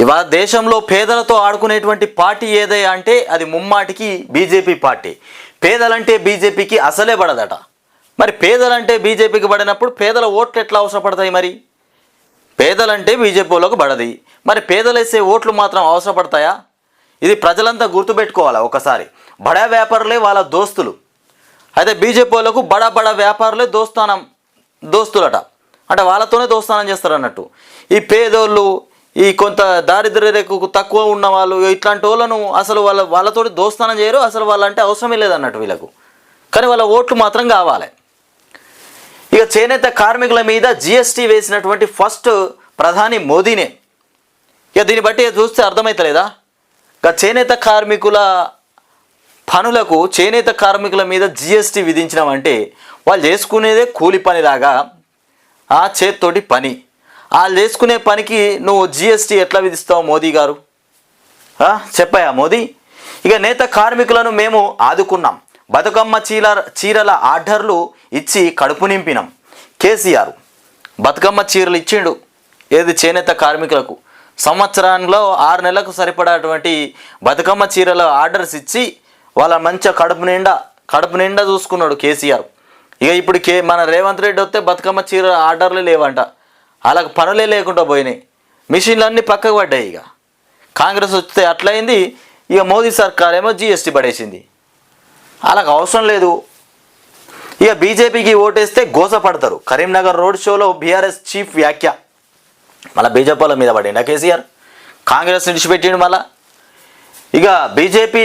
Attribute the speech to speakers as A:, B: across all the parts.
A: ఇవాళ దేశంలో పేదలతో ఆడుకునేటువంటి పార్టీ ఏదయ్యా అంటే అది ముమ్మాటికి బీజేపీ పార్టీ. పేదలంటే బీజేపీకి అసలే పడదట. మరి పేదలంటే బీజేపీకి పడినప్పుడు పేదల ఓట్లు ఎట్లా అవసరపడతాయి మరి? పేదలంటే బీజేపీలోకి పడది. మరి పేదలేసే ఓట్లు మాత్రం అవసరపడతాయా? ఇది ప్రజలంతా గుర్తుపెట్టుకోవాలా ఒకసారి. బడా వ్యాపారులే వాళ్ళ దోస్తులు. అయితే బీజేపీలకు బడా బడా వ్యాపారులే దోస్తానం దోస్తులట. అంటే వాళ్ళతోనే దోస్తానం చేస్తారు అన్నట్టు ఈ పేదోళ్ళు ఈ కొంత దారిద్ర్య రేఖకు తక్కువ ఉన్న వాళ్ళు ఇట్లాంటి వాళ్ళను అసలు వాళ్ళ వాళ్ళతోటి దోస్తానం చేయరు అసలు వాళ్ళంటే అవసరమే లేదన్నట్టు వీళ్ళకు. కానీ వాళ్ళ ఓట్లు మాత్రం కావాలి. ఇక చేనేత కార్మికుల మీద జిఎస్టీ వేసినటువంటి ఫస్ట్ ప్రధాని మోదీనే. ఇక దీన్ని బట్టి చూస్తే అర్థమవుతలేదా ఇక చేనేత కార్మికుల పనులకు చేనేత కార్మికుల మీద జిఎస్టీ విధించినామంటే వాళ్ళు చేసుకునేదే కూలి పనిలాగా ఆ చేత్తోటి పని. వాళ్ళు చేసుకునే పనికి నువ్వు జిఎస్టీ ఎట్లా విధిస్తావు మోదీ గారు? చెప్పాయా మోదీ? ఇక నేత కార్మికులను మేము ఆదుకున్నాం. బతుకమ్మ చీల చీరల ఆర్డర్లు ఇచ్చి కడుపు నింపినాం. కేసీఆర్ బతుకమ్మ చీరలు ఇచ్చిండు. ఏది చేనేత కార్మికులకు? సంవత్సరంలో ఆరు నెలలకు సరిపడేటువంటి బతుకమ్మ చీరల ఆర్డర్స్ ఇచ్చి వాళ్ళ మంచిగా కడుపు నిండా కడుపు నిండా చూసుకున్నాడు కేసీఆర్. ఇక ఇప్పుడు కే మన రేవంత్ రెడ్డి వస్తే బతుకమ్మ చీర ఆర్డర్లు లేవంట. అలాగ పనులే లేకుండా పోయినాయి. మిషన్లు అన్నీ పక్కకు పడ్డాయి ఇక. కాంగ్రెస్ వస్తే అట్లయింది ఇక మోదీ సర్కార్ ఏమో జిఎస్టీ పడేసింది. అలాగ అవసరం లేదు. ఇక బీజేపీకి ఓటేస్తే గోసపడతారు కరీంనగర్ రోడ్ షోలో బీఆర్ఎస్ చీఫ్ వ్యాఖ్య. మళ్ళీ బీజేపీల మీద పడిండా కేసీఆర్ కాంగ్రెస్ విడిచిపెట్టిండు మళ్ళా. ఇక బీజేపీ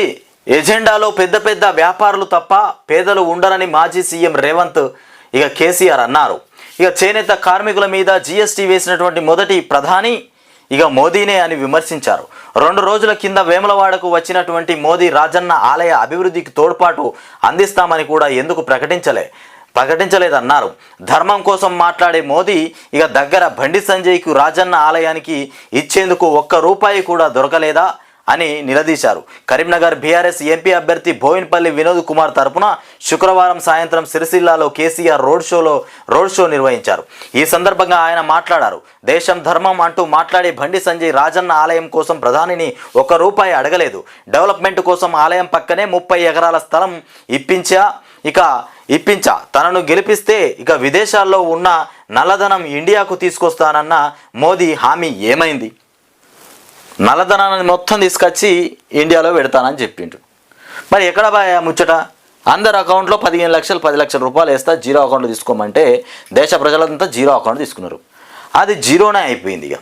A: ఎజెండాలో పెద్ద పెద్ద వ్యాపారులు తప్ప పేదలు ఉండరని మాజీ సీఎం రేవంత్ ఇక కేసీఆర్ అన్నారు. ఇక చేనేత కార్మికుల మీద జీఎస్టీ వేసినటువంటి మొదటి ప్రధాని ఇక మోదీనే అని విమర్శించారు. రెండు రోజుల కింద వేములవాడకు వచ్చినటువంటి మోదీ రాజన్న ఆలయ అభివృద్ధికి తోడ్పాటు అందిస్తామని కూడా ఎందుకు ప్రకటించలే ప్రకటించలేదన్నారు. ధర్మం కోసం మాట్లాడే మోదీ ఇక దగ్గర బండి సంజయ్కు రాజన్న ఆలయానికి ఇచ్చేందుకు ఒక్క రూపాయి కూడా దొరకలేదా? అని నిలదీశారు. కరీంనగర్ బీఆర్ఎస్ ఎంపీ అభ్యర్థి బోయిన్పల్లి వినోద్ కుమార్ తరపున శుక్రవారం సాయంత్రం సిరిసిల్లాలో కేసీఆర్ రోడ్ షోలో రోడ్ షో నిర్వహించారు. ఈ సందర్భంగా ఆయన మాట్లాడారు. దేశం ధర్మం అంటూ మాట్లాడే బండి సంజయ్ రాజన్న ఆలయం కోసం ప్రధానిని ఒక్క రూపాయి అడగలేదు. డెవలప్మెంట్ కోసం ఆలయం పక్కనే ముప్పై ఎకరాల స్థలం ఇప్పించా ఇక ఇప్పించా. తనను గెలిపిస్తే ఇక విదేశాల్లో ఉన్న నల్లధనం ఇండియాకు తీసుకొస్తానన్న మోదీ హామీ ఏమైంది? నల్లధనాన్ని మొత్తం తీసుకొచ్చి ఇండియాలో పెడతానని చెప్పిండు మరి ఎక్కడ బాయా ముచ్చట? అందరు అకౌంట్లో పదిహేను లక్షలు పది లక్షల రూపాయలు వేస్తా జీరో అకౌంట్లో తీసుకోమంటే దేశ ప్రజలంతా జీరో అకౌంట్ తీసుకున్నారు. అది జీరోనే అయిపోయింది ఇక.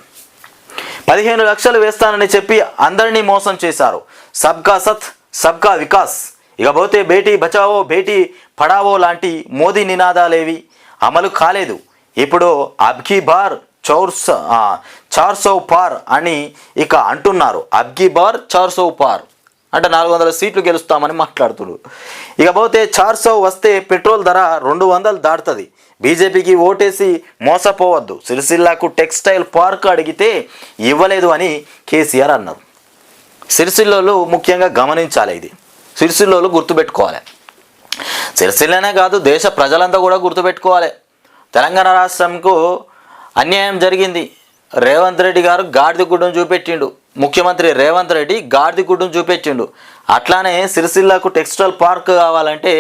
A: పదిహేను లక్షలు వేస్తానని చెప్పి అందరినీ మోసం చేశారు. సబ్కా సత్ సబ్కా వికాస్. ఇకపోతే బేటీ బచావో బేటీ పడావో లాంటి మోదీ నినాదాలేవి అమలు కాలేదు. ఇప్పుడు అబ్కీ బార్ చౌర్స్ చార్సౌ పార్ అని ఇక అంటున్నారు. అబ్గిబార్ బార్ పార్ అంటే నాలుగు వందల సీట్లు గెలుస్తామని మాట్లాడుతున్నారు ఇకపోతే చార్సౌ వస్తే పెట్రోల్ ధర రెండు వందలు దాటుతుంది. బీజేపీకి ఓటేసి మోసపోవద్దు. సిరిసిల్లాకు టెక్స్టైల్ పార్క్ అడిగితే ఇవ్వలేదు అని కేసీఆర్ అన్నారు. సిరిసిల్లలు ముఖ్యంగా గమనించాలి ఇది. సిరిసిల్లోలు గుర్తుపెట్టుకోవాలి. సిరిసిల్లనే కాదు దేశ ప్రజలంతా కూడా గుర్తుపెట్టుకోవాలి. తెలంగాణ రాష్ట్రంకు అన్యాయం జరిగింది. రేవంత్ రెడ్డి గారు గాడిదగుడ్డం చూపెట్టిండు. ముఖ్యమంత్రి రేవంత్ రెడ్డి గాడిదగుడ్డం చూపెట్టిండు. అట్లానే సిరిసిల్లకు టెక్స్టైల్ పార్క్ కావాలంటే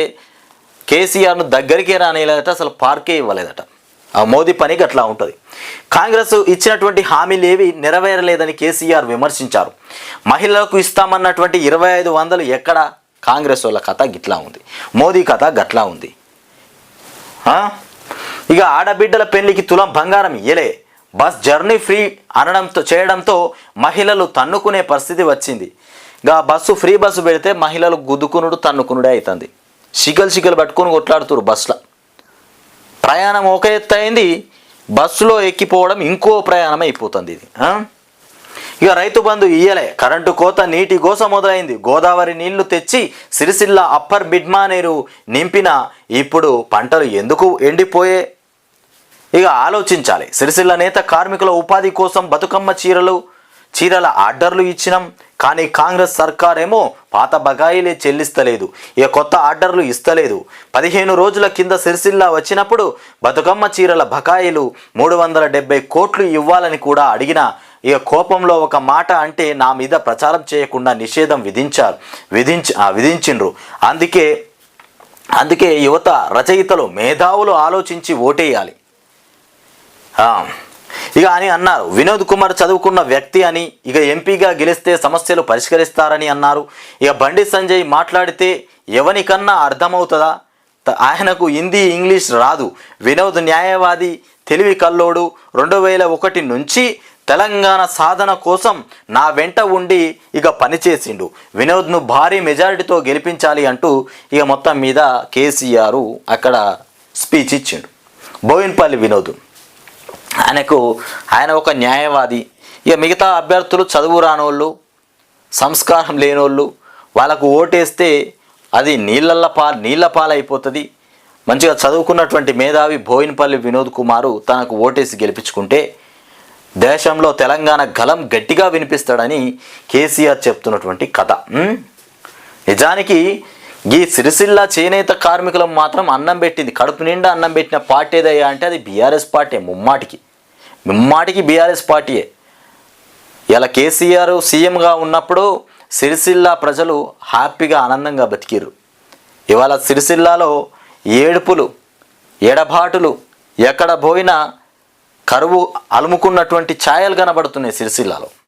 A: కేసీఆర్ను దగ్గరికే రానియలేదట అసలు పార్కే ఇవ్వలేదట. ఆ మోదీ పనికి అట్లా ఉంటుంది. కాంగ్రెస్ ఇచ్చినటువంటి హామీలు ఏవి నెరవేరలేదని కేసీఆర్ విమర్శించారు. మహిళలకు ఇస్తామన్నటువంటి ఇరవై ఐదు వందలు ఎక్కడ? కాంగ్రెస్ వాళ్ళ కథ గిట్లా ఉంది. మోదీ కథ గట్లా ఉంది. ఇక ఆడబిడ్డల పెళ్ళికి తులం బంగారం ఇయ్యలే. బస్ జర్నీ ఫ్రీ అనడంతో చేయడంతో మహిళలు తన్నుకునే పరిస్థితి వచ్చింది. ఇక బస్సు ఫ్రీ బస్సు పెడితే మహిళలు గుద్దుకునుడు తన్నుకునుడే అవుతుంది సిగలు సిగలు పట్టుకొని కొట్లాడుతురు బస్సులో ప్రయాణం ఒక ఎత్తు అయింది బస్సులో ఎక్కిపోవడం ఇంకో ప్రయాణం అయిపోతుంది ఇది ఇక రైతు బంధు ఇయ్యలే. కరెంటు కోత నీటి గోస మొదలైంది. గోదావరి నీళ్ళు తెచ్చి సిరిసిల్ల అప్పర్ బిడ్మానేరు నింపిన ఇప్పుడు పంటలు ఎందుకు ఎండిపోయే ఇక ఆలోచించాలి. సిరిసిల్ల నేత కార్మికుల ఉపాధి కోసం బతుకమ్మ చీరలు చీరల ఆర్డర్లు ఇచ్చినాం. కానీ కాంగ్రెస్ సర్కారేమో పాత బకాయిలే చెల్లిస్తలేదు. ఇక కొత్త ఆర్డర్లు ఇస్తలేదు. పదిహేను రోజుల కింద సిరిసిల్ల వచ్చినప్పుడు బతుకమ్మ చీరల బకాయిలు మూడు వందల డెబ్బై కోట్లు ఇవ్వాలని కూడా అడిగినా ఇక కోపంలో ఒక మాట అంటే నా మీద ప్రచారం చేయకుండా నిషేధం విధించారు. విధించి విధించిండ్రు. అందుకే అందుకే యువత రచయితలు మేధావులు ఆలోచించి ఓటేయాలి. ఇక అని అన్నారు. వినోద్ కుమార్ చదువుకున్న వ్యక్తి అని ఇక ఎంపీగా గెలిస్తే సమస్యలు పరిష్కరిస్తారని అన్నారు. ఇక బండి సంజయ్ మాట్లాడితే ఎవనికన్నా అర్థమవుతుందా? ఆయనకు హిందీ ఇంగ్లీష్ రాదు. వినోద్ న్యాయవాది తెలివి కల్లోడు. రెండు వేల ఒకటి నుంచి తెలంగాణ సాధన కోసం నా వెంట ఉండి ఇక పనిచేసిండు. వినోద్ను భారీ మెజారిటీతో గెలిపించాలి అంటూ ఇక మొత్తం మీద కేసీఆర్ అక్కడ స్పీచ్ ఇచ్చిండు. బోయిన్పల్లి వినోద్. ఆయనకు ఆయన ఒక న్యాయవాది. ఇక మిగతా అభ్యర్థులు చదువు రానోళ్ళు సంస్కారం లేనోళ్ళు వాళ్ళకు ఓటేస్తే అది నీళ్ళల్ల పా నీళ్ళ పాలైపోతుంది. మంచిగా చదువుకున్నటువంటి మేధావి బోయినపల్లి వినోద్ కుమారు తనకు ఓటేసి గెలిపించుకుంటే దేశంలో తెలంగాణ గలం గట్టిగా వినిపిస్తాడని కేసీఆర్ చెప్తున్నటువంటి కథ. నిజానికి ఈ సిరిసిల్ల చేనేత కార్మికులకు మాత్రం అన్నం పెట్టింది. కడుపు నిండా అన్నం పెట్టిన పార్టీ ఏదయ్యా అంటే అది బీఆర్ఎస్ పార్టీ ముమ్మాటికి. ముమ్మాటికి బీఆర్ఎస్ పార్టీయే. ఇలా కేసీఆర్ సీఎంగా ఉన్నప్పుడు సిరిసిల్ల ప్రజలు హ్యాపీగా ఆనందంగా బతికిరు ఇవాళ సిరిసిల్లాలో ఏడుపులు ఎడబాటులు ఎక్కడ పోయినా కరువు అలుముకున్నటువంటి ఛాయలు కనబడుతున్నాయి సిరిసిల్లాలో.